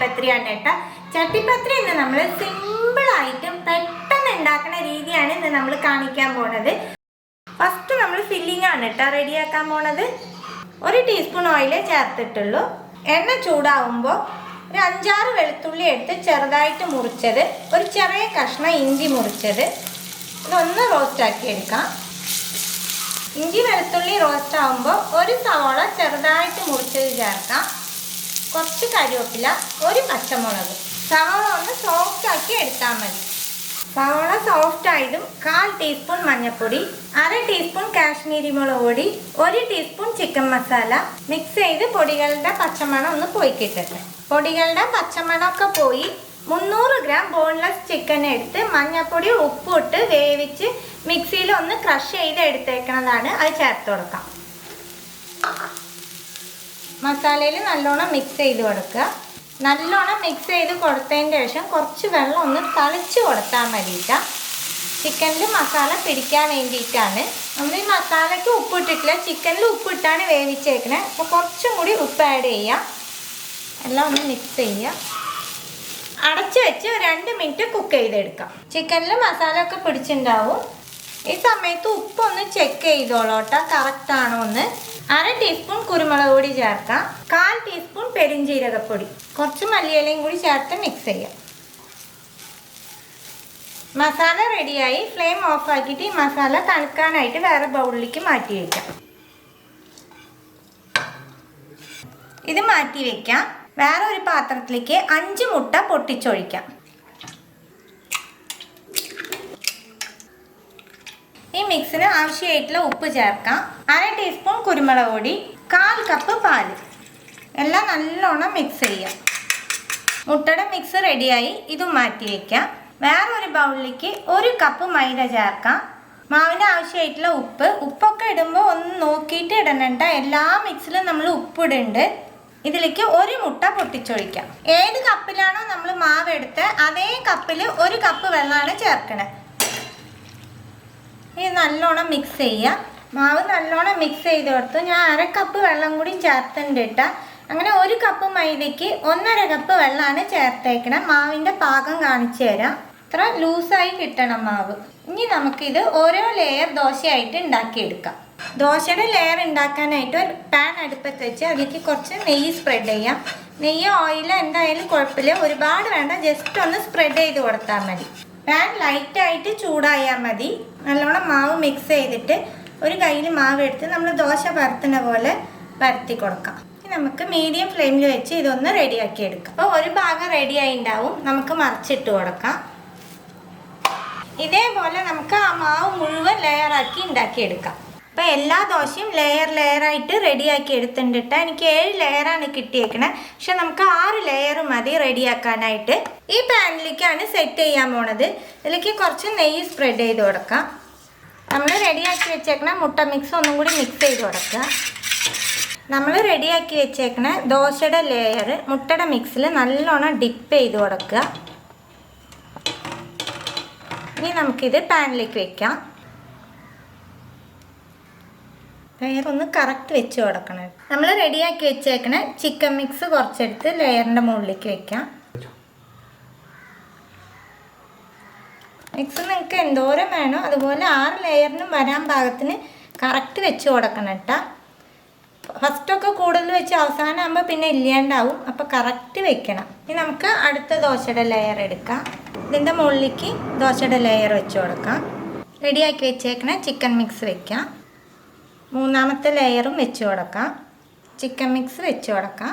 ചട്ടിപ്പത്രിയാണ് കേട്ടോ ചട്ടിപ്പത്രി ഇന്ന് നമ്മൾ സിമ്പിളായിട്ടും പെട്ടെന്ന് ഉണ്ടാക്കുന്ന രീതിയാണ് ഇന്ന് നമ്മൾ കാണിക്കാൻ പോണത്. ഫസ്റ്റ് നമ്മൾ ഫില്ലിംഗ് ആണ് കേട്ടോ റെഡിയാക്കാൻ പോണത്. ഒരു ടീസ്പൂൺ ഓയിൽ ചേർത്തിട്ടുള്ളൂ. എണ്ണ ചൂടാവുമ്പോൾ ഒരു അഞ്ചാറ് വെളുത്തുള്ളി എടുത്ത് ചെറുതായിട്ട് മുറിച്ചത്. ഒരു ചെറിയ കഷ്ണം ഇഞ്ചി മുറിച്ചത്. ഇതൊന്ന് റോസ്റ്റ് ആക്കി എടുക്കാം. ഇഞ്ചി വെളുത്തുള്ളി റോസ്റ്റ് ആവുമ്പോൾ ഒരു സവോള ചെറുതായിട്ട് മുറിച്ചത് ചേർക്കാം. കുറച്ച് കറിവേപ്പില ഒരു പച്ചമുളക്. സവോള ഒന്ന് സോഫ്റ്റ് ആക്കി എടുത്താൽ മതി. സവോള സോഫ്റ്റ് ആയതും കാൽ ടീസ്പൂൺ മഞ്ഞൾപ്പൊടി അര ടീസ്പൂൺ കാശ്മീരി മുളക് പൊടി ഒരു ടീസ്പൂൺ ചിക്കൻ മസാല മിക്സ് ചെയ്ത് പൊടികളുടെ പച്ചമണം ഒന്ന് പോയി കിട്ടട്ടെ. പൊടികളുടെ പച്ചമണമൊക്കെ പോയി മുന്നൂറ് ഗ്രാം ബോൺലെസ് ചിക്കൻ എടുത്ത് മഞ്ഞൾപ്പൊടി ഉപ്പിട്ട് വേവിച്ച് മിക്സിയിൽ ഒന്ന് ക്രഷ് ചെയ്ത് എടുത്തേക്കണതാണ്. അത് ചേർത്ത് കൊടുക്കാം. മസാലയിൽ നല്ലോണം മിക്സ് ചെയ്ത് കൊടുക്കുക. നല്ലോണം മിക്സ് ചെയ്ത് കൊടുത്തതിന് ശേഷം കുറച്ച് വെള്ളം ഒന്ന് തളിച്ച് കൊടുത്താൽ മതിയിട്ട ചിക്കനിൽ മസാല പിടിക്കാൻ വേണ്ടിയിട്ടാണ്. നമ്മൾ ഈ മസാലയ്ക്ക് ഉപ്പ് ഇട്ടിട്ടില്ല. ചിക്കനിൽ ഉപ്പിട്ടാണ് വേവിച്ചേക്കുന്നത് അപ്പോൾ കുറച്ചും കൂടി ഉപ്പ് ആഡ് ചെയ്യാം എല്ലാം ഒന്ന് മിക്സ് ചെയ്യുക. അടച്ച് വെച്ച് രണ്ട് മിനിറ്റ് കുക്ക് ചെയ്തെടുക്കാം. ചിക്കനിൽ മസാല ഒക്കെ പിടിച്ചിട്ടുണ്ടാവും. ഈ സമയത്ത് ഉപ്പ് ഒന്ന് ചെക്ക് ചെയ്തോളോട്ടോ കറക്റ്റ് ആണോ എന്ന് അര ടീസ്പൂൺ കുരുമുളക് പൊടി ചേർക്കാം. കാൽ ടീസ്പൂൺ പെരിഞ്ജീരകപ്പൊടി കുറച്ച് മല്ലിയിലയും കൂടി ചേർത്ത് മിക്സ് ചെയ്യാം. മസാല റെഡിയായി ഫ്ലെയിം ഓഫ് ആക്കിയിട്ട് ഈ മസാല തണുക്കാനായിട്ട് വേറെ ബൗളിലേക്ക് മാറ്റി വയ്ക്കാം ഇത് മാറ്റി വെക്കാം. വേറെ ഒരു പാത്രത്തിലേക്ക് അഞ്ച് മുട്ട പൊട്ടിച്ചൊഴിക്കാം. ഈ മിക്സിന് ആവശ്യമായിട്ടുള്ള ഉപ്പ് ചേർക്കാം. അര ടീസ്പൂൺ കുരുമുളക് പൊടി കാൽ കപ്പ് പാൽ. എല്ലാം നല്ലോണം മിക്സ് ചെയ്യാം. മുട്ടയുടെ മിക്സ് റെഡിയായി ഇതും മാറ്റി വയ്ക്കാം വേറൊരു ബൗളിലേക്ക് ഒരു കപ്പ് മൈദ ചേർക്കാം. മാവിന് ആവശ്യമായിട്ടുള്ള ഉപ്പ്. ഉപ്പൊക്കെ ഇടുമ്പോൾ ഒന്ന് നോക്കിയിട്ട് ഇടണ്ട എല്ലാ മിക്സിലും നമ്മൾ ഉപ്പിടുന്നുണ്ട് ഇതിലേക്ക് ഒരു മുട്ട പൊട്ടിച്ചൊഴിക്കാം. ഏത് കപ്പിലാണോ നമ്മൾ മാവ് എടുത്ത് അതേ കപ്പിൽ ഒരു കപ്പ് വെള്ളമാണ് ചേർക്കണത് ഇത് നല്ലോണം മിക്സ് ചെയ്യുക മാവ് നല്ലോണം മിക്സ് ചെയ്ത് കൊടുത്തു. ഞാൻ അര കപ്പ് വെള്ളം കൂടി ചേർത്തിട്ടുണ്ട് കേട്ടോ അങ്ങനെ ഒരു കപ്പ് മൈദയ്ക്ക് ഒന്നര കപ്പ് വെള്ളമാണ് ചേർത്തേക്കണം. മാവിന്റെ പാകം കാണിച്ചു തരാം. ഇത്ര ലൂസായി കിട്ടണം മാവ്. ഇനി നമുക്കിത് ഓരോ ലെയർ ദോശയായിട്ട് ഉണ്ടാക്കിയെടുക്കാം. ദോശയുടെ ലെയർ ഉണ്ടാക്കാനായിട്ട് ഒരു പാൻ അടുപ്പത്ത് വെച്ച് അതിലേക്ക് കുറച്ച് നെയ്യ് സ്പ്രെഡ് ചെയ്യാം. നെയ്യ് ഓയിൽ എന്തായാലും കുഴപ്പമില്ല. ഒരുപാട് വേണ്ട. ജസ്റ്റ് ഒന്ന് സ്പ്രെഡ് ചെയ്ത് കൊടുത്താൽ മതി. പാൻ ലൈറ്റായിട്ട് ചൂടായാൽ മതി. നല്ലോണം മാവ് മിക്സ് ചെയ്തിട്ട് ഒരു കയ്യിൽ മാവ് എടുത്ത് നമ്മൾ ദോശ പരത്തുന്ന പോലെ പരത്തി കൊടുക്കാം. നമുക്ക് മീഡിയം ഫ്ലെയിമിൽ വെച്ച് ഇതൊന്ന് റെഡിയാക്കി എടുക്കാം. അപ്പോൾ ഒരു ഭാഗം റെഡിയായി ഉണ്ടാവും നമുക്ക് മറിച്ചിട്ട് കൊടുക്കാം. ഇതേപോലെ നമുക്ക് ആ മാവ് മുഴുവൻ ലെയറാക്കി ഉണ്ടാക്കിയെടുക്കാം അപ്പോൾ എല്ലാ ദോശയും ലെയർ ലെയറായിട്ട് റെഡിയാക്കി എടുത്തിട്ടുണ്ട് എനിക്ക് ഏഴ് ലെയറാണ് കിട്ടിയേക്കണേ. പക്ഷെ നമുക്ക് ആറ് ലെയർ മതി റെഡിയാക്കാനായിട്ട് ഈ പാനിലേക്കാണ് സെറ്റ് ചെയ്യാൻ പോണത്. ഇതിലേക്ക് കുറച്ച് നെയ്യ് സ്പ്രെഡ് ചെയ്ത് കൊടുക്കാം. നമ്മൾ റെഡിയാക്കി വെച്ചേക്കണ മുട്ട മിക്സ് ഒന്നും കൂടി മിക്സ് ചെയ്ത് കൊടുക്കുക നമ്മൾ റെഡിയാക്കി വെച്ചേക്കണ ദോശയുടെ ലെയർ മുട്ടയുടെ മിക്സിൽ നല്ലോണം ഡിപ്പ് ചെയ്ത് കൊടുക്കുക ഇനി നമുക്കിത് പാനിലേക്ക് വെക്കാം. ലെയർ ഒന്ന് കറക്റ്റ് വെച്ച് കൊടുക്കണം. നമ്മൾ റെഡിയാക്കി വെച്ചേക്കണ ചിക്കൻ മിക്സ് കുറച്ചെടുത്ത് ലെയറിന്റെ മുകളിലേക്ക് വെക്കാം. മിക്സ് നിങ്ങൾക്ക് എന്തോരം വേണോ അതുപോലെ ആറ് ലെയറിനും വരാൻ പാകത്തിന് കറക്റ്റ് വെച്ച് കൊടുക്കണം കേട്ടോ ഫസ്റ്റൊക്കെ കൂടുതൽ വെച്ച് അവസാനമാകുമ്പോൾ പിന്നെ ഇല്ലാണ്ടാവും. അപ്പോൾ കറക്റ്റ് വെക്കണം. ഇനി നമുക്ക് അടുത്ത ദോശയുടെ ലെയർ എടുക്കാം. ഇതിന്റെ മുകളിലേക്ക് ദോശയുടെ ലെയർ വെച്ച് കൊടുക്കാം. റെഡിയാക്കി വെച്ചേക്കണ ചിക്കൻ മിക്സ് വെക്കാം. മൂന്നാമത്തെ ലെയറും വെച്ച് കൊടുക്കാം. ചിക്കൻ മിക്സ് വെച്ച് കൊടുക്കാം.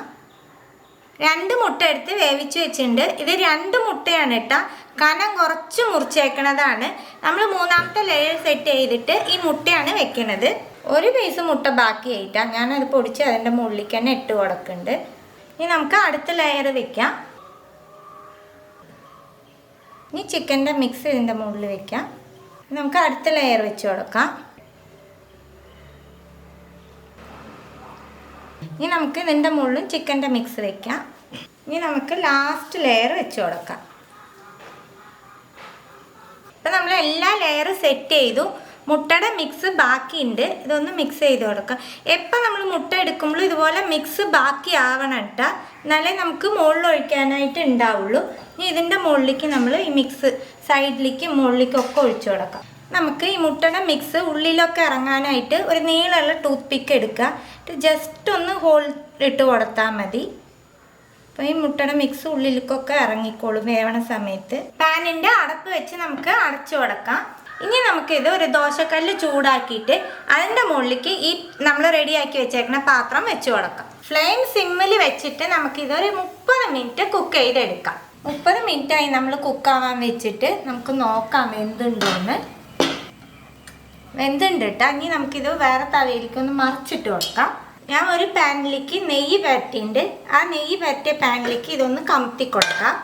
രണ്ട് മുട്ട എടുത്ത് വേവിച്ച് വെച്ചിട്ടുണ്ട്. ഇത് രണ്ട് മുട്ടയാണ് കേട്ടോ. കനം കുറച്ച് മുറിച്ചേക്കണതാണ്. നമ്മൾ മൂന്നാമത്തെ ലെയർ സെറ്റ് ചെയ്തിട്ട് ഈ മുട്ടയാണ് വെക്കുന്നത് ഒരു പീസ് മുട്ട ബാക്കിയായിട്ടാണ് ഞാനത് പൊടിച്ച് അതിന്റെ മുകളിലേക്ക് തന്നെ ഇട്ട് കൊടുക്കുന്നുണ്ട് ഇനി നമുക്ക് അടുത്ത ലെയർ വെക്കാം. ഇനി ചിക്കന്റെ മിക്സ് ഇതിന്റെ മുകളിൽ വെക്കാം. നമുക്ക് അടുത്ത ലെയർ വെച്ച് കൊടുക്കാം. ഇനി നമുക്ക് ഇതിന്റെ മുകളിലും ചിക്കന്റെ മിക്സ് വെക്കാം. ഇനി നമുക്ക് ലാസ്റ്റ് ലെയർ വെച്ച് കൊടുക്കാം. ഇപ്പം നമ്മൾ എല്ലാ ലെയറും സെറ്റ് ചെയ്തു. മുട്ടയുടെ മിക്സ് ബാക്കിയുണ്ട്. ഇതൊന്ന് മിക്സ് ചെയ്ത് കൊടുക്കാം. എപ്പോൾ നമ്മൾ മുട്ട എടുക്കുമ്പോഴും ഇതുപോലെ മിക്സ് ബാക്കി ആവണം കേട്ടോ എന്നാലേ നമുക്ക് മുകളിൽ ഒഴിക്കാനായിട്ട് ഉണ്ടാവുള്ളൂ. ഇനി ഇതിന്റെ മുകളിലേക്ക് നമ്മൾ ഈ മിക്സ് സൈഡിലേക്ക് മുകളിലേക്കൊക്കെ ഒഴിച്ചു കൊടുക്കാം. നമുക്ക് ഈ മുട്ടയുടെ മിക്സ് ഉള്ളിലൊക്കെ ഇറങ്ങാനായിട്ട് ഒരു നീളമുള്ള ടൂത്ത് പിക്ക് എടുക്കുക ജസ്റ്റ് ഒന്ന് ഹോൾ ഇട്ട് കൊടുത്താൽ മതി. അപ്പോൾ ഈ മുട്ടയുടെ മിക്സ് ഉള്ളിലേക്കൊക്കെ ഇറങ്ങിക്കോളും വേവണ സമയത്ത്. പാനിന്റെ അടപ്പ് വെച്ച് നമുക്ക് അടച്ചു കൊടുക്കാം. ഇനി നമുക്കിത് ഒരു ദോശക്കല്ല് ചൂടാക്കിയിട്ട് അതിന്റെ മുകളിലേക്ക് ഈ നമ്മൾ റെഡിയാക്കി വെച്ചേക്കുന്ന പാത്രം വെച്ച് കൊടുക്കാം. ഫ്ലെയിം സിമ്മിൽ വെച്ചിട്ട് നമുക്കിതൊരു മുപ്പത് മിനിറ്റ് കുക്ക് ചെയ്തെടുക്കാം. മുപ്പത് മിനിറ്റായി നമ്മൾ കുക്കാവാൻ വെച്ചിട്ട് നമുക്ക് നോക്കാം എന്തുണ്ടോന്ന്. വെന്തുണ്ട് കേട്ടോ ഇനി നമുക്കിത് വേറെ തവയിലേക്ക് ഒന്ന് മറിച്ചിട്ട് കൊടുക്കാം ഞാൻ ഒരു പാനിലേക്ക് നെയ്യ് പരട്ടിണ്ട് ആ നെയ്യ് പരട്ടിയ പാനിലേക്ക് ഇതൊന്ന് കമത്തി കൊടുക്കാം.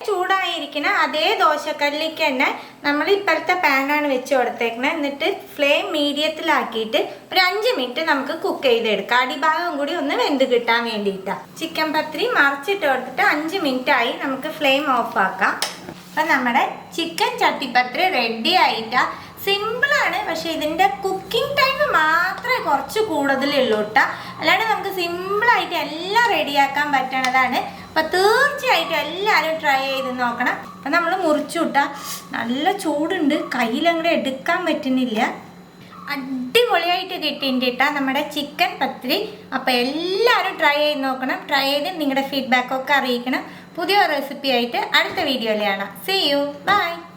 ചൂടായിരിക്കുന്ന അതേ ദോശക്കല്ലിലേക്ക് തന്നെ നമ്മൾ ഇപ്പോഴത്തെ പാനാണ് വെച്ച് കൊടുത്തേക്കുന്നത് എന്നിട്ട് ഫ്ലെയിം മീഡിയത്തിലാക്കിയിട്ട് ഒരു അഞ്ച് മിനിറ്റ് നമുക്ക് കുക്ക് ചെയ്തെടുക്കാം. അടിഭാഗം കൂടി ഒന്ന് വെന്ത് കിട്ടാൻ വേണ്ടിയിട്ടാണ് ചിക്കൻ പത്രി മറിച്ചിട്ട് കൊടുത്തിട്ട് അഞ്ച് മിനിറ്റായി നമുക്ക് ഫ്ലെയിം ഓഫ് ആക്കാം അപ്പം നമ്മുടെ ചിക്കൻ ചട്ടിപ്പത്രി റെഡി ആയിട്ടാ. സിമ്പിളാണ് പക്ഷെ ഇതിന്റെ കുക്കിംഗ് ടൈം മാത്രമേ കുറച്ച് കൂടുതലുള്ളൂ കേട്ടോ അല്ലാണ്ട് നമുക്ക് സിമ്പിളായിട്ട് എല്ലാം റെഡിയാക്കാൻ പറ്റണതാണ്. അപ്പം തീർച്ചയായിട്ടും എല്ലാവരും ട്രൈ ചെയ്ത് നോക്കണം. അപ്പം നമ്മൾ മുറിച്ചു വിട്ടാൽ നല്ല ചൂടുണ്ട് കയ്യിലങ്ങോട്ട് എടുക്കാൻ പറ്റുന്നില്ല. അടിപൊളിയായിട്ട് കിട്ടിയിട്ട് കേട്ടോ നമ്മുടെ ചിക്കൻ പത്രി അപ്പോൾ എല്ലാവരും ട്രൈ ചെയ്ത് നോക്കണം. ട്രൈ ചെയ്ത് നിങ്ങളുടെ ഫീഡ്ബാക്കൊക്കെ അറിയിക്കണം. പുതിയ റെസിപ്പിയായിട്ട് അടുത്ത വീഡിയോയിൽ കാണാം. C U by